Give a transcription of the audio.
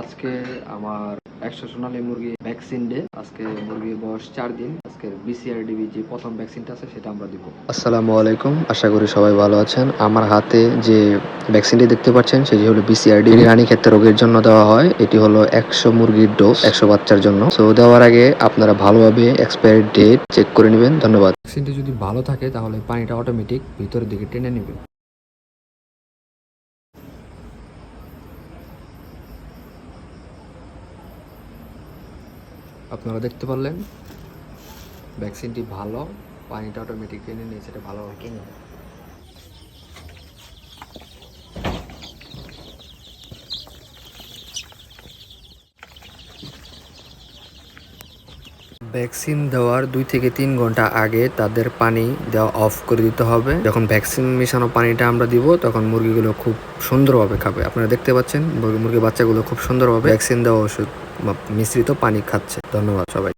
আজকে আমার একশো সোনালী মুরগি ভ্যাকসিন ডে আজকে মুরগির বয়স চার দিন। আজকে বিসিআরডিবি যে প্রথম ভ্যাকসিনটা আছে সেটা আমরা দিব। আসসালামু আলাইকুম। আশা করি সবাই ভালো আছেন। আমার হাতে যে ভ্যাকসিনটি দেখতে পাচ্ছেন সেটি হলো বিসিআরডি রানী ক্ষেত্রে রোগের জন্য দেওয়া হয়। এটি হলো একশো মুরগির ডোজ একশো বাচ্চার জন্য। সো দেওয়ার আগে আপনারা ভালোভাবে এক্সপায়ারি ডেট চেক করে নেবেন। ধন্যবাদ। ভ্যাকসিনটি যদি ভালো থাকে তাহলে পানিটা অটোমেটিক ভিতরের দিকে টেনে নেবে আপনারা দেখতে পারলেন। ভ্যাকসিনটি ভালো পানিটা অটোমেটিক টেনে নিয়ে সেটা হয় টেনে ভ্যাকসিন দেওয়ার দুই থেকে তিন ঘণ্টা আগে তাদের পানি দেওয়া অফ করে দিতে হবে। যখন ভ্যাকসিন মেশানো পানিটা আমরা দিব, তখন মুরগিগুলো খুব সুন্দরভাবে খাবে। আপনারা দেখতে পাচ্ছেন, মুরগি মুরগির বাচ্চাগুলো খুব সুন্দরভাবে ভ্যাকসিন দেওয়া ওষুধ মিশ্রিত পানি খাচ্ছে। ধন্যবাদ সবাই